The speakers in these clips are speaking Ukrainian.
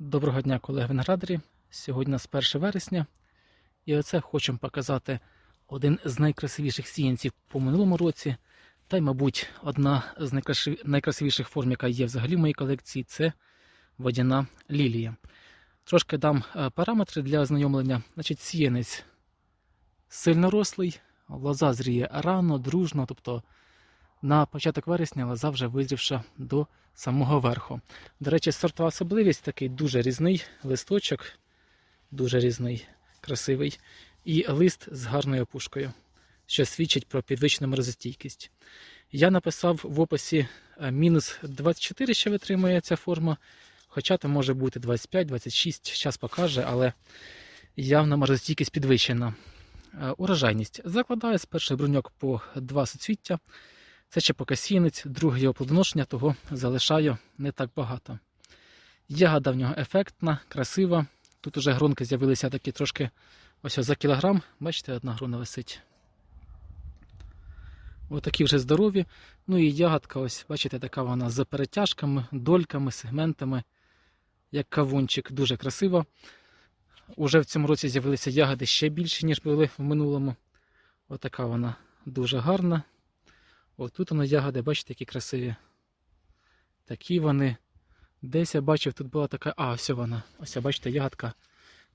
Доброго дня, колеги виноградарі. Сьогодні у нас 1 вересня. І оце хочемо показати один з найкрасивіших сіянців по минулому році. Та й, мабуть, одна з найкрасивіших форм, яка є взагалі в моїй колекції, це водяна лілія. Трошки дам е, параметри для ознайомлення. Значить, сіянець сильно рослий, лоза зріє рано, дружно, тобто на початок вересня лоза вже визрівша до самого верху. До речі, сортова особливість такий дуже різний листочок, дуже різний, красивий, і лист з гарною опушкою, що свідчить про підвищену морозостійкість. Я написав в описі е, мінус 24, що витримує ця форма, хоча там може бути 25-26, час покаже, але явна морозостійкість підвищена. Е, Урожайність. Закладаю з перший бруньок по два суцвіття. Це ще поки сінець, друге його плодоношення, того залишаю не так багато. Ягода в нього ефектна, красива. Тут уже гронки з'явилися такі трошки ось за кілограм. Бачите, одна грона висить. Отакі вже здорові. Ну і ягодка, ось, бачите, така вона з перетяжками, дольками, сегментами, як кавунчик, дуже красива. Уже в цьому році з'явилися ягоди ще більші, ніж були в минулому. Отака вона дуже гарна. Ось тут воно ягоди, бачите, які красиві. Такі вони. Десь я бачив, тут була така. А, ось вона. Ось бачите, ягодка.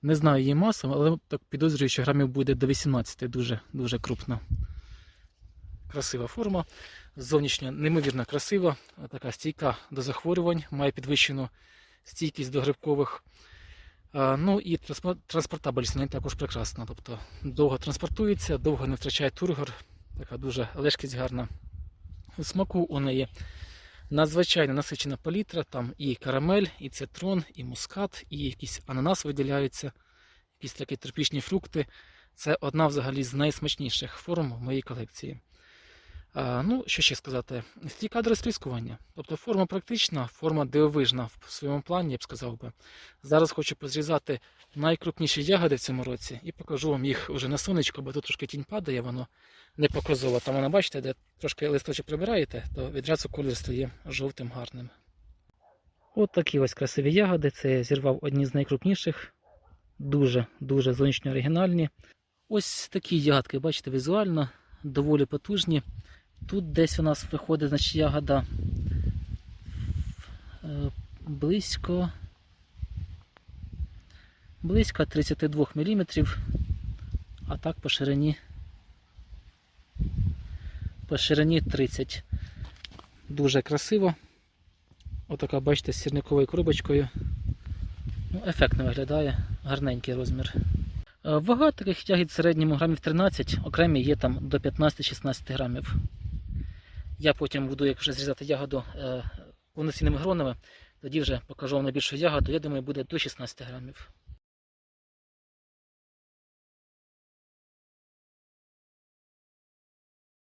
Не знаю її масу, але так підозрюю, що грамів буде до 18, дуже дуже крупна. Красива форма. Зовнішньо неймовірно красива. Така стійка до захворювань, має підвищену стійкість до грибкових. Ну і транспо- транспортабельність не також прекрасна. Тобто довго транспортується, довго не втрачає тургор. Така дуже лежкість гарна. Смаку у неї надзвичайно насичена палітра, там і карамель, і цитрон, і мускат, і якийсь ананас виділяються, якісь такі тропічні фрукти. Це одна взагалі з найсмачніших форм в моїй колекції. Ну, що ще сказати? Стійка до розтріскування. Тобто форма практична, форма дивовижна в своєму плані, я б сказав би. Зараз хочу позрізати найкрупніші ягоди в цьому році і покажу вам їх вже на сонечко, бо тут трошки тінь падає, воно не показово. Там вона, бачите, де трошки листочок прибираєте, то відразу колір стає жовтим гарним. От такі ось красиві ягоди. Це я зірвав одні з найкрупніших. Дуже, дуже зовнішньо оригінальні. Ось такі ягодки, бачите, візуально доволі потужні. Тут десь у нас виходить значить, ягода е, близько, близько 32 мм, а так по ширині по ширині 30. Дуже красиво. Отака, бачите, з сірниковою коробочкою. Ну, ефектно виглядає, гарненький розмір. Е, Вага таких ягід в середньому грамів 13, окремі є там до 15-16 грамів. Я потім буду, як вже зрізати ягоду е, повноцінними гронами, тоді вже покажу вам найбільшу ягоду. Я думаю, буде до 16 грамів.